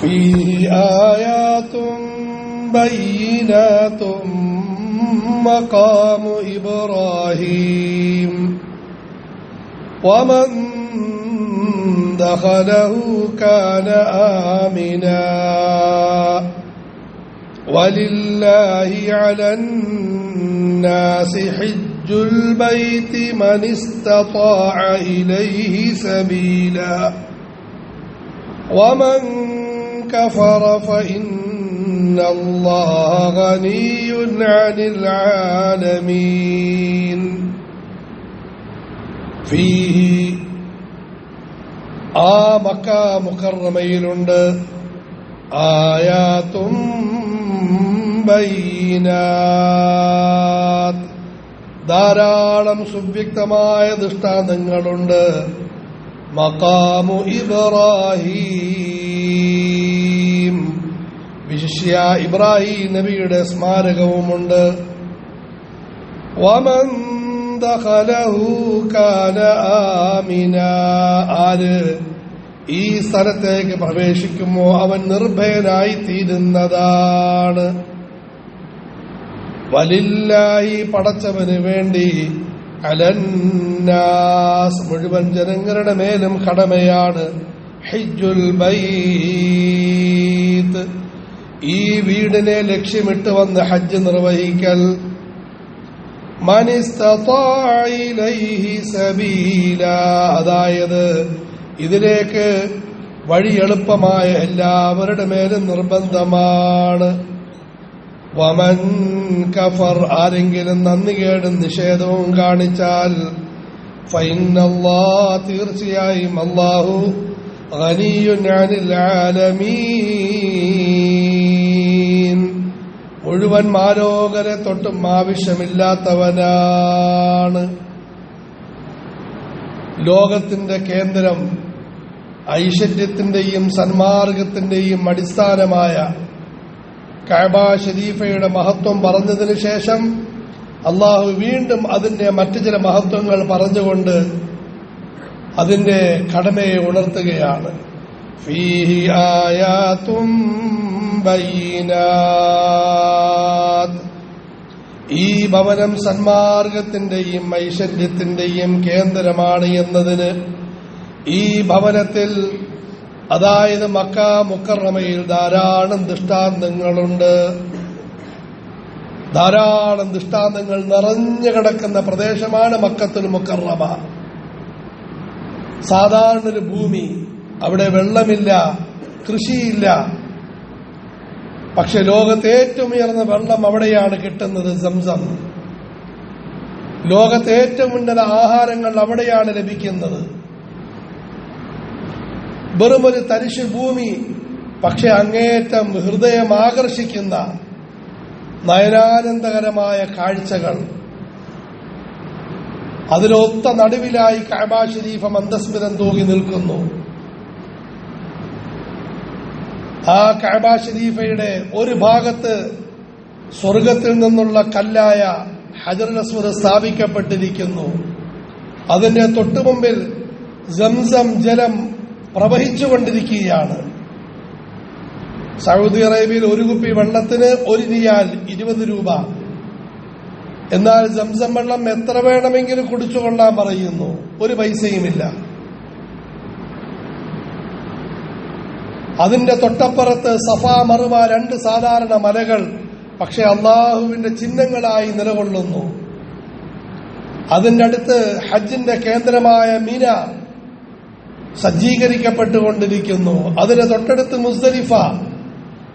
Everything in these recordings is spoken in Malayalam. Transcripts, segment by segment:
فيه آيات بينات مقام إبراهيم. ومن دخله كان آمنا. ولله على الناس حج البيت من استطاع إليه سبيلا. ومن كفر فإن الله غني عن العالمين فيه ആ മക്ക മുക്കറമയിലുണ്ട് ആയാത്തും ബൈനാത്ത് ധാരാളം സുവ്യക്തമായ ദൃഷ്ടാന്തങ്ങളുണ്ട് മക്കാമു ഇബ്രാഹീം വിശിഷ്യ ഇബ്രാഹിം നബിയുടെ സ്മാരകവുമുണ്ട്. ആര് ഈ സ്ഥലത്തേക്ക് പ്രവേശിക്കുമോ? അവൻ നിർഭയനായി തീരുന്നതാണ് വലില്ലായി പടച്ചവന് വേണ്ടി അലന്നാസ് മുഴുവൻ ജനങ്ങളുടെ മേലും കടമയാണ് ഹിജുൽ ബൈത്ത്. ഈ വീടിനെ ലക്ഷ്യമിട്ട് വന്ന് ഹജ്ജ് നിർവഹിക്കൽ. സബീല. അതായത് ഇതിലേക്ക് വഴി എളുപ്പമായ എല്ലാവരുടെ മേലും നിർബന്ധമാണ്. വമൻ കഫർ. ആരെങ്കിലും നന്ദികേടും നിഷേധവും കാണിച്ചാൽ ഫൈനല്ലാ തീർച്ചയായും അള്ളാഹു ആലമീൻ. മുഴുവൻ മാരോഗരെ തൊട്ടും ആവശ്യമില്ലാത്തവനാണ്. ലോകത്തിന്റെ കേന്ദ്രം ഐശ്വര്യത്തിന്റെയും സന്മാർഗത്തിന്റെയും അടിസ്ഥാനമായ കഅബ ഷരീഫയുടെ മഹത്വം പറഞ്ഞതിന് ശേഷം അള്ളാഹു വീണ്ടും അതിന്റെ മറ്റു ചില മഹത്വങ്ങൾ പറഞ്ഞുകൊണ്ട് അതിന്റെ കടമയെ ഉണർത്തുകയാണ്. ഫീഹി آيات بينات ഈ ഭവനം സന്മാർഗത്തിന്റെയും ഐശ്വര്യത്തിന്റെയും കേന്ദ്രമാണ് എന്നതിന് ഈ ഭവനത്തിൽ അതായത് മക്ക മുക്കറമയിൽ ധാരാളം ദൃഷ്ടാന്തങ്ങളുണ്ട്. ധാരാളം ദൃഷ്ടാന്തങ്ങൾ നിറഞ്ഞു കിടക്കുന്ന പ്രദേശമാണ് മക്കത്തുൽ മുക്കറമ. സാധാരണ ഒരു ഭൂമി അവിടെ വെള്ളമില്ല കൃഷിയില്ല. പക്ഷെ ലോകത്തെ ഏറ്റവും ഉയർന്ന വെള്ളം അവിടെയാണ് കിട്ടുന്നത് സംസം. ലോകത്തെ ഏറ്റവും ഉന്നത ആഹാരങ്ങൾ അവിടെയാണ് ലഭിക്കുന്നത്. വെറുമൊരു തരിശു ഭൂമി പക്ഷെ അങ്ങേറ്റം ഹൃദയം ആകർഷിക്കുന്ന നയനാനന്ദകരമായ കാഴ്ചകൾ. അതിലൊത്ത നടുവിലായി കാബാ ഷരീഫ മന്ദസ്മിതം തൂങ്ങി നിൽക്കുന്നു. ആ കഅബ ഷരീഫയുടെ ഒരു ഭാഗത്ത് സ്വർഗത്തിൽ നിന്നുള്ള കല്ലായ ഹജർ അസ്വദ് സ്ഥാപിക്കപ്പെട്ടിരിക്കുന്നു. അതിന്റെ തൊട്ടുമുമ്പിൽ സംസം ജലം പ്രവഹിച്ചുകൊണ്ടിരിക്കുകയാണ്. സൗദി അറേബ്യയിൽ ഒരു കുപ്പി വെള്ളത്തിന് ഒരു റിയാൽ ഇരുപത് രൂപ. എന്നാൽ സംസം വെള്ളം എത്ര വേണമെങ്കിലും കുടിച്ചുകൊള്ളാൻ പറയുന്നു. ഒരു പൈസയുമില്ല. അതിന്റെ തൊട്ടപ്പുറത്ത് സഫാ മറുവ രണ്ട് സാധാരണ മലകൾ പക്ഷെ അള്ളാഹുവിന്റെ ചിഹ്നങ്ങളായി നിലകൊള്ളുന്നു. അതിന്റെ അടുത്ത് ഹജ്ജിന്റെ കേന്ദ്രമായ മീന സജ്ജീകരിക്കപ്പെട്ടുകൊണ്ടിരിക്കുന്നു. അതിന്റെ തൊട്ടടുത്ത് മുസ്ദലിഫ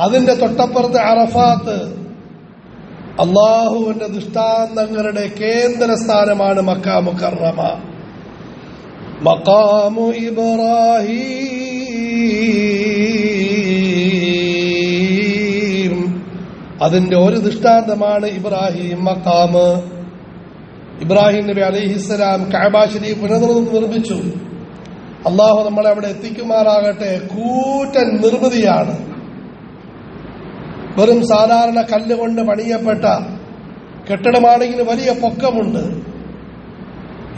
അതിന്റെ തൊട്ടപ്പുറത്ത് അറഫാത്ത് അള്ളാഹുവിന്റെ ദൃഷ്ടാന്തങ്ങളുടെ കേന്ദ്ര സ്ഥാനമാണ് മക്ക മുക്കറമ. മക്കാമു ഇബ്രാഹിം. അതിന്റെ ഒരു ദൃഷ്ടാന്തമാണ് ഇബ്രാഹിം മക്കാമ് ഇബ്രാഹിം നബി അലൈഹിസ്സലാം കഅബ ഷരീഫ് പുനർനിർമ്മിച്ചു അള്ളാഹു നമ്മളെ അവിടെ എത്തിക്കുമാറാകട്ടെ. കൂറ്റൻ നിർമ്മിതിയാണ്. വെറും സാധാരണ കല്ലുകൊണ്ട് പണിയപ്പെട്ട കെട്ടിടമാണെങ്കിൽ വലിയ പൊക്കമുണ്ട്.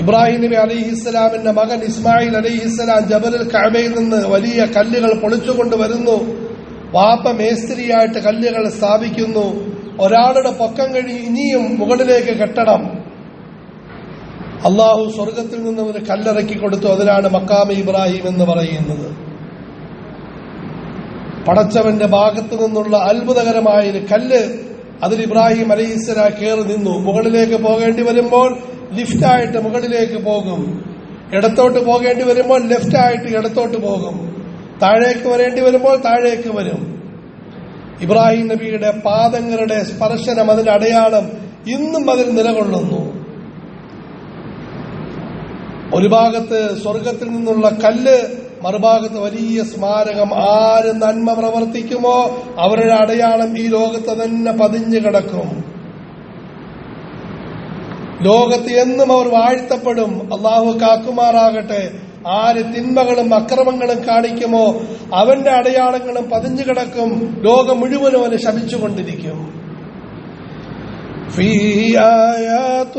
ഇബ്രാഹിം നബി അലിഹിസ്സലാമിന്റെ മകൻ ഇസ്മായിൽ അലിഹിസ്സലാം ജബലുൽ കഅബയിൽ നിന്ന് വലിയ കല്ലുകൾ പൊളിച്ചുകൊണ്ട് വരുന്നു. വാപ്പ മേസ്ത്രിയായിട്ട് കല്ലുകൾ സ്ഥാപിക്കുന്നു. ഒരാളുടെ പൊക്കം കഴിഞ്ഞ് ഇനിയും മുകളിലേക്ക് കെട്ടണം. അള്ളാഹു സ്വർഗത്തിൽ നിന്ന് ഒരു കല്ലിറക്കി കൊടുത്തു. അതിനാണ് മക്കാമ ഇബ്രാഹിം എന്ന് പറയുന്നത്. പടച്ചവന്റെ ഭാഗത്തു നിന്നുള്ള അത്ഭുതകരമായ ഒരു കല്ല് അതിൽ ഇബ്രാഹിം അലൈഹിസ്സലാ കയറി നിന്നു. മുകളിലേക്ക് പോകേണ്ടി വരുമ്പോൾ ലിഫ്റ്റായിട്ട് മുകളിലേക്ക് പോകും. ഇടത്തോട്ട് പോകേണ്ടി വരുമ്പോൾ ലെഫ്റ്റായിട്ട് ഇടത്തോട്ട് പോകും. താഴേക്ക് വരേണ്ടി വരുമ്പോൾ താഴേക്ക് വരും. ഇബ്രാഹിം നബിയുടെ പാദങ്ങളുടെ സ്പർശനം അതിന്റെ അടയാളം ഇന്നും അതിൽ നിലകൊള്ളുന്നു. ഒരു ഭാഗത്ത് സ്വർഗത്തിൽ നിന്നുള്ള കല്ല് മറുഭാഗത്ത് വലിയ സ്മാരകം. ആര് നന്മ പ്രവർത്തിക്കുമോ? അവരുടെ അടയാളം ഈ ലോകത്ത് തന്നെ പതിഞ്ഞു കിടക്കും. ലോകത്ത് എന്നും അവർ വാഴ്ത്തപ്പെടും. അള്ളാഹു കാക്കുമാറാകട്ടെ. ആര് തിന്മകളും അക്രമങ്ങളും കാണിക്കുമോ അവന്റെ അടയാളങ്ങളും പതിഞ്ഞു കിടക്കും ലോകം മുഴുവനും അവന് ശപിച്ചുകൊണ്ടിരിക്കും فيه آيات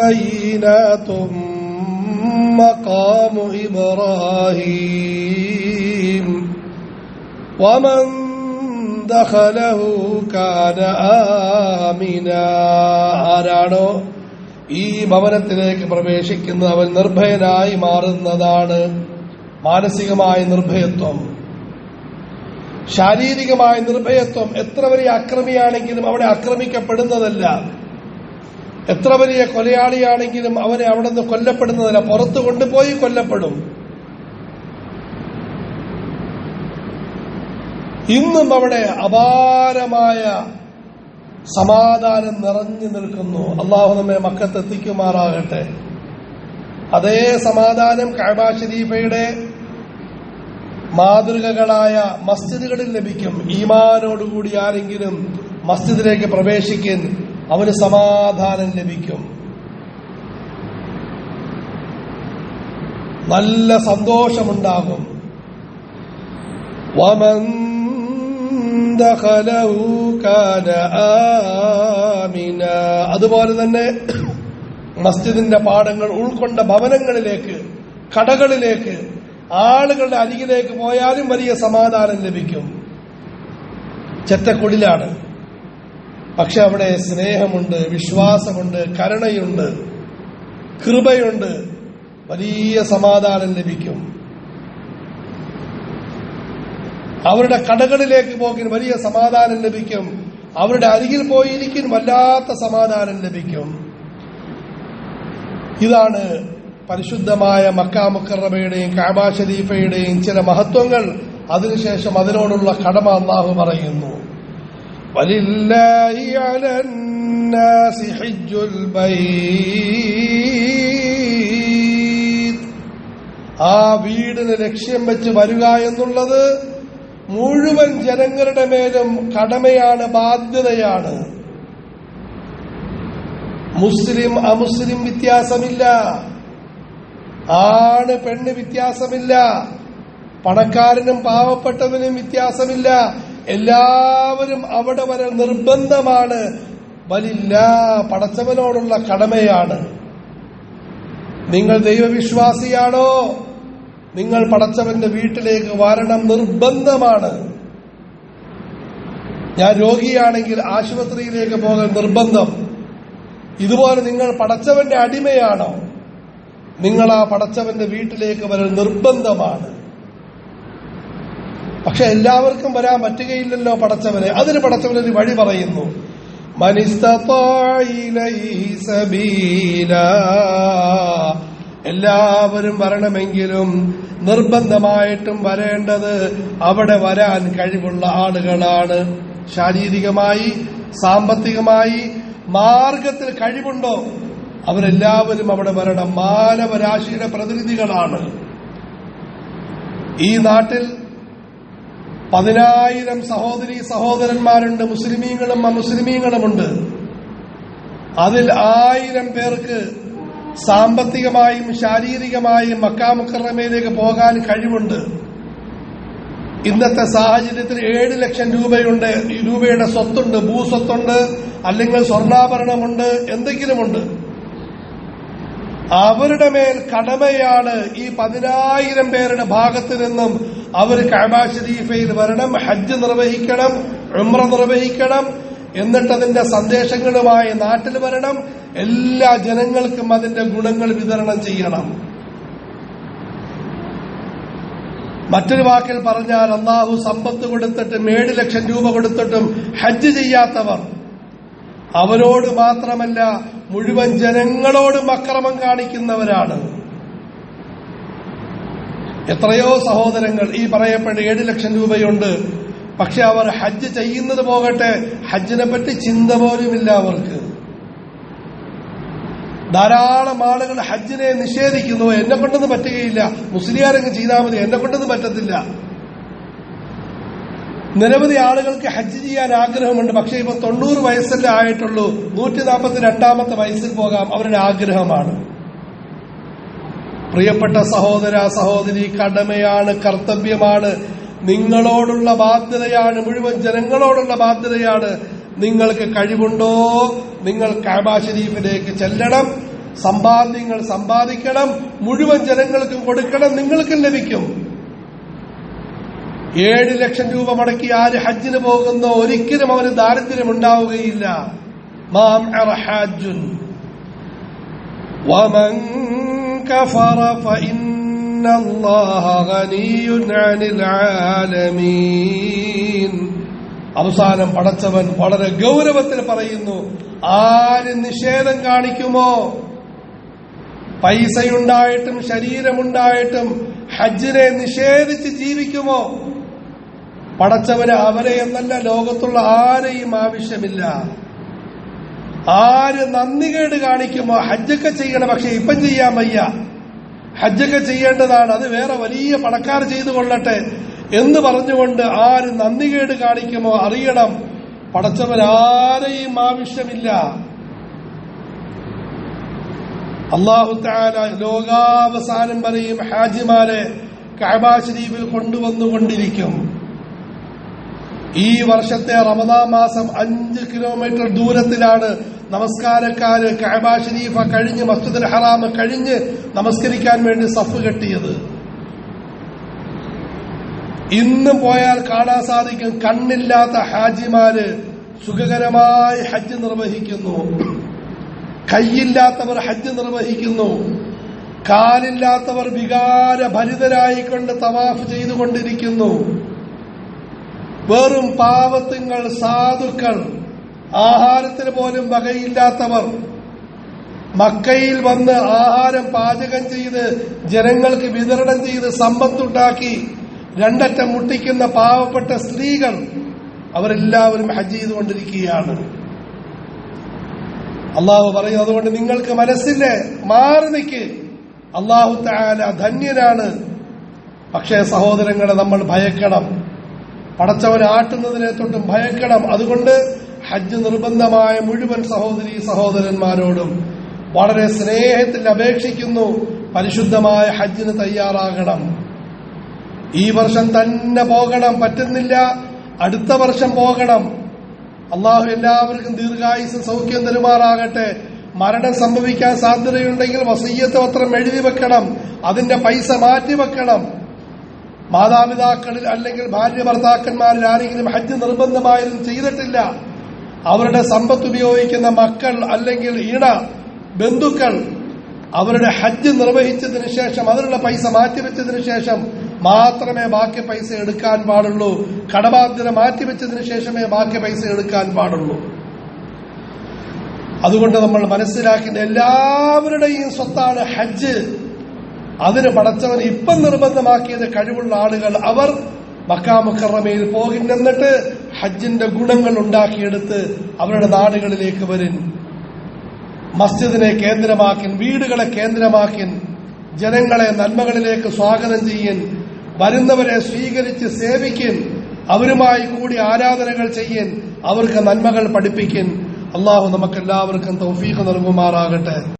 بينات مقام إبراهيم ومن دخله كان آمنا ആരാണോ ഈ ഭവനത്തിലേക്ക് പ്രവേശിക്കുന്ന അവൻ നിർഭയനായി മാറുന്നതാണ്. മാനസികമായ നിർഭയത്വം. ശാരീരികമായ നിർഭയത്വം എത്ര വലിയ അക്രമിയാണെങ്കിലും അവിടെ ആക്രമിക്കപ്പെടുന്നതല്ല. എത്ര വലിയ കൊലയാളിയാണെങ്കിലും അവനെ അവിടെ നിന്ന് കൊല്ലപ്പെടുന്നതല്ല. പുറത്തു കൊണ്ടുപോയി കൊല്ലപ്പെടും. ഇന്നും അവിടെ അപാരമായ സമാധാനം നിറഞ്ഞു നിൽക്കുന്നു. അള്ളാഹു നമ്മെ മക്കത്തെത്തിക്കുമാറാകട്ടെ അതേ സമാധാനം കഅബ ഷരീഫയുടെ മാതൃകകളായ മസ്ജിദുകളിൽ ലഭിക്കും. ഈമാനോടുകൂടി ആരെങ്കിലും മസ്ജിദിലേക്ക് പ്രവേശിക്കാൻ അവന് സമാധാനം ലഭിക്കും. നല്ല സന്തോഷമുണ്ടാകും. അതുപോലെ തന്നെ മസ്ജിദിന്റെ പാടങ്ങൾ ഉൾക്കൊണ്ട ഭവനങ്ങളിലേക്ക് കടകളിലേക്ക് ആളുകളുടെ അരികിലേക്ക് പോയാലും വലിയ സമാധാനം ലഭിക്കും. ചെറ്റക്കുടിലാണ്. പക്ഷെ അവിടെ സ്നേഹമുണ്ട് വിശ്വാസമുണ്ട് കരുണയുണ്ട് കൃപയുണ്ട് വലിയ സമാധാനം ലഭിക്കും. അവരുടെ കടകളിലേക്ക് പോകാൻ വലിയ സമാധാനം ലഭിക്കും. അവരുടെ അരികിൽ പോയിരിക്കും വല്ലാത്ത സമാധാനം ലഭിക്കും. ഇതാണ് പരിശുദ്ധമായ മക്കാ മുക്കറബയുടെയും കാബ ഷരീഫയുടെയും ചില മഹത്വങ്ങൾ. അതിനുശേഷം അതിനോടുള്ള കടമ അള്ളാഹു പറയുന്നു. ആ വീടിന് ലക്ഷ്യം വെച്ച് വരിക എന്നുള്ളത് മുഴുവൻ ജനങ്ങളുടെ മേലും കടമയാണ് ബാധ്യതയാണ്. മുസ്ലിം അമുസ്ലിം വ്യത്യാസമില്ല. ആണ് പെണ്ണ് വ്യത്യാസമില്ല. പണക്കാരനും പാവപ്പെട്ടവനും വ്യത്യാസമില്ല. എല്ലാവരും അവിടെ വരെ നിർബന്ധമാണ്. വലില്ല പടച്ചവനോടുള്ള കടമയാണ്. നിങ്ങൾ ദൈവവിശ്വാസിയാണോ? നിങ്ങൾ പടച്ചവന്റെ വീട്ടിലേക്ക് വരണം നിർബന്ധമാണ്. ഞാൻ രോഗിയാണെങ്കിൽ ആശുപത്രിയിലേക്ക് പോകാൻ നിർബന്ധം. ഇതുപോലെ നിങ്ങൾ പടച്ചവന്റെ അടിമയാണോ? നിങ്ങൾ ആ പടച്ചവന്റെ വീട്ടിലേക്ക് വരൽ നിർബന്ധമാണ്. പക്ഷെ എല്ലാവർക്കും വരാൻ പറ്റുകയില്ലല്ലോ പടച്ചവനെ. അതിന് പടച്ചവനൊരു വഴി പറയുന്നു. സബീല. എല്ലാവരും വരണമെങ്കിലും നിർബന്ധമായിട്ടും വരേണ്ടത് അവിടെ വരാൻ കഴിവുള്ള ആളുകളാണ്. ശാരീരികമായി സാമ്പത്തികമായി മാർഗത്തിൽ കഴിവുണ്ടോ? അവരെല്ലാവരും അവിടെ വരണം. മാനവരാശിയുടെ പ്രതിനിധികളാണ്. ഈ നാട്ടിൽ പതിനായിരം സഹോദരി സഹോദരന്മാരുണ്ട്. മുസ്ലിമീങ്ങളും അമുസ്ലിമീങ്ങളുമുണ്ട്. അതിൽ ആയിരം പേർക്ക് സാമ്പത്തികമായും ശാരീരികമായും മക്കാമുക്കറമയിലേക്ക് പോകാൻ കഴിവുണ്ട്. ഇന്നത്തെ സാഹചര്യത്തിൽ ഏഴ് ലക്ഷം രൂപയുണ്ട്. രൂപയുടെ സ്വത്തുണ്ട് ഭൂസ്വത്തുണ്ട് അല്ലെങ്കിൽ സ്വർണാഭരണമുണ്ട് എന്തെങ്കിലുമുണ്ട്. അവരുടെ മേൽ കടമയാണ് ഈ പതിനായിരം പേരുടെ ഭാഗത്ത് നിന്നും അവർ കഅബ ഷരീഫയിൽ വരണം ഹജ്ജ് നിർവഹിക്കണം ഉംറ നിർവഹിക്കണം എന്നിട്ടതിന്റെ സന്ദേശങ്ങളുമായി നാട്ടിൽ വരണം എല്ലാ ജനങ്ങൾക്കും അതിന്റെ ഗുണങ്ങൾ വിതരണം ചെയ്യണം. മറ്റൊരു വാക്കിൽ പറഞ്ഞാൽ അള്ളാഹു സമ്പത്ത് കൊടുത്തിട്ടും ഏഴ് ലക്ഷം രൂപ കൊടുത്തിട്ടും ഹജ്ജ് ചെയ്യാത്തവർ അവരോട് മാത്രമല്ല മുഴുവൻ ജനങ്ങളോടും അക്രമം കാണിക്കുന്നവരാണ്. എത്രയോ സഹോദരങ്ങൾ ഈ പറയപ്പെട്ട ഏഴ് ലക്ഷം രൂപയുണ്ട്. പക്ഷെ അവർ ഹജ്ജ് ചെയ്യുന്നത് പോകട്ടെ ഹജ്ജിനെ പറ്റി ചിന്ത പോലുമില്ല അവർക്ക്. ധാരാളം ആളുകൾ ഹജ്ജിനെ നിഷേധിക്കുന്നു. എന്നെ കൊണ്ടൊന്നും പറ്റുകയില്ല. മുസ്ലിയാരെങ്കിലും ചെയ്താൽ മതി. എന്നെ കൊണ്ടൊന്നും പറ്റത്തില്ല. നിരവധി ആളുകൾക്ക് ഹജ്ജ് ചെയ്യാൻ ആഗ്രഹമുണ്ട്. പക്ഷെ ഇപ്പൊ തൊണ്ണൂറ് വയസ്സല്ലേ ആയിട്ടുള്ളൂ. നൂറ്റി നാൽപ്പത്തി രണ്ടാമത്തെ വയസ്സിൽ പോകാം. അവരുടെ ആഗ്രഹമാണ്. പ്രിയപ്പെട്ട സഹോദര സഹോദരി കടമയാണ് കർത്തവ്യമാണ്. നിങ്ങളോടുള്ള ബാധ്യതയാണ് മുഴുവൻ ജനങ്ങളോടുള്ള ബാധ്യതയാണ്. നിങ്ങൾക്ക് കഴിവുണ്ടോ നിങ്ങൾ കാബ ഷരീഫിലേക്ക് ചെല്ലണം സമ്പാദ്യങ്ങൾ സമ്പാദിക്കണം മുഴുവൻ ജനങ്ങൾക്കും കൊടുക്കണം നിങ്ങൾക്കും ലഭിക്കും ഏഴ് ലക്ഷം രൂപ മുടക്കി ആര് ഹജ്ജിന് പോകുന്നോ ഒരിക്കലും അവന് ദാരിദ്ര്യം ഉണ്ടാവുകയില്ല മാം അർഹാജുൻ ومن كفر فإن الله غني عن العالمين അവസാനം പടച്ചവൻ വളരെ ഗൗരവത്തിൽ പറയുന്നു ആര് നിഷേധം കാണിക്കുമോ? പൈസയുണ്ടായിട്ടും ശരീരമുണ്ടായിട്ടും ഹജ്ജിനെ നിഷേധിച്ച് ജീവിക്കുമോ? പടച്ചവന് അവരെ എന്നല്ല ലോകത്തുള്ള ആരെയും ആവശ്യമില്ല. ആര് നന്ദികേട് കാണിക്കുമോ? ഹജ്ജൊക്കെ ചെയ്യണം പക്ഷെ ഇപ്പം ചെയ്യാൻ വയ്യ. ഹജ്ജൊക്കെ ചെയ്യേണ്ടതാണ് അത് വേറെ വലിയ പണക്കാർ ചെയ്തു കൊള്ളട്ടെ. എന്ന് പറഞ്ഞുകൊണ്ട് ആര് നന്ദികേട് കാണിക്കുമോ അറിയണം. പടച്ചവരാരെയും ആവശ്യമില്ല. അള്ളാഹു താല ലോകാവസാനം വരെയും ഹാജിമാരെ കഅബ ഷരീഫിൽ കൊണ്ടുവന്നുകൊണ്ടിരിക്കും. ഈ വർഷത്തെ റമദാ മാസം അഞ്ച് കിലോമീറ്റർ ദൂരത്തിലാണ് നമസ്കാരക്കാര് കഅബ ഷരീഫ കഴിഞ്ഞ് മസ്ജിദുൽ ഹറാം കഴിഞ്ഞ് നമസ്കരിക്കാൻ വേണ്ടി സഫ് കെട്ടിയത്. ഇന്നും പോയാൽ കാണാൻ സാധിക്കും കണ്ണില്ലാത്ത ഹാജിമാര് സുഖകരമായി ഹജ്ജ് നിർവഹിക്കുന്നു. കൈയില്ലാത്തവർ ഹജ്ജ് നിർവഹിക്കുന്നു. കാലില്ലാത്തവർ വികാരഭരിതരായിക്കൊണ്ട് തവാഫ് ചെയ്തുകൊണ്ടിരിക്കുന്നു. വെറും പാവത്തുങ്ങൾ സാധുക്കൾ ആഹാരത്തിന് പോലും വകയില്ലാത്തവർ മക്കയിൽ വന്ന് ആഹാരം പാചകം ചെയ്ത് ജനങ്ങൾക്ക് വിതരണം ചെയ്ത് സമ്പത്തുണ്ടാക്കി രണ്ടറ്റം മുട്ടിക്കുന്ന പാവപ്പെട്ട സ്ത്രീകൾ അവരെല്ലാവരും ഹജ്ജ് ചെയ്തുകൊണ്ടിരിക്കുകയാണ്. അള്ളാഹു പറയും അതുകൊണ്ട് നിങ്ങൾക്ക് മനസ്സില്ലേ മാറി നിൽക്ക് അള്ളാഹു താല ധന്യനാണ്. പക്ഷേ സഹോദരങ്ങളെ നമ്മൾ ഭയക്കണം. പടച്ചവൻ ആട്ടുന്നതിനെ തൊട്ടും ഭയക്കണം. അതുകൊണ്ട് ഹജ്ജ് നിർബന്ധമായ മുഴുവൻ സഹോദരി സഹോദരന്മാരോടും വളരെ സ്നേഹത്തിൽ അപേക്ഷിക്കുന്നു. പരിശുദ്ധമായ ഹജ്ജിന് തയ്യാറാകണം. ഈ വർഷം തന്നെ പോകണം പറ്റുന്നില്ല. അടുത്ത വർഷം പോകണം. അള്ളാഹു എല്ലാവർക്കും ദീർഘായുസ് സൗഖ്യം തരുമാറാകട്ടെ. മരണം സംഭവിക്കാൻ സാധ്യതയുണ്ടെങ്കിൽ വസീയത്ത് പത്രം എഴുതി വെക്കണം. അതിന്റെ പൈസ മാറ്റി വെക്കണം. മാതാപിതാക്കളിൽ അല്ലെങ്കിൽ ഭാര്യ ഭർത്താക്കന്മാരിൽ ആരെങ്കിലും ഹജ്ജ് നിർബന്ധമായതും ചെയ്തിട്ടില്ല. അവരുടെ സമ്പത്ത് ഉപയോഗിക്കുന്ന മക്കൾ അല്ലെങ്കിൽ ഇണ ബന്ധുക്കൾ അവരുടെ ഹജ്ജ് നിർവഹിച്ചതിന് ശേഷം അതിനുള്ള പൈസ മാറ്റിവെച്ചതിന് ശേഷം മാത്രമേ ബാക്കി പൈസ എടുക്കാൻ പാടുള്ളൂ. കടബാധ്യത മാറ്റിവെച്ചതിന് ശേഷമേ ബാക്കി പൈസ എടുക്കാൻ പാടുള്ളൂ. അതുകൊണ്ട് നമ്മൾ മനസ്സിലാക്കുന്ന എല്ലാവരുടെയും സ്വത്താണ് ഹജ്ജ്. അതിന് പടച്ചവൻ ഇപ്പം നിർബന്ധമാക്കിയത് കഴിവുള്ള ആളുകൾ അവർ മക്കാമുക്കറമയിൽ പോകില്ലെന്നിട്ട് ഹജ്ജിന്റെ ഗുണങ്ങൾ ഉണ്ടാക്കിയെടുത്ത് അവരുടെ നാടുകളിലേക്ക് വരും. മസ്ജിദിനെ കേന്ദ്രമാക്കിൻ വീടുകളെ കേന്ദ്രമാക്കിൻ ജനങ്ങളെ നന്മകളിലേക്ക് സ്വാഗതം ചെയ്യൻ വരുന്നവരെ സ്വീകരിച്ച് സേവിക്കൻ അവരുമായി കൂടി ആരാധനകൾ ചെയ്യൻ അവർക്ക് നന്മകൾ പഠിപ്പിക്കൻ അള്ളാഹു നമുക്കെല്ലാവർക്കും തൗഫീഖ് നൽകുമാറാകട്ടെ.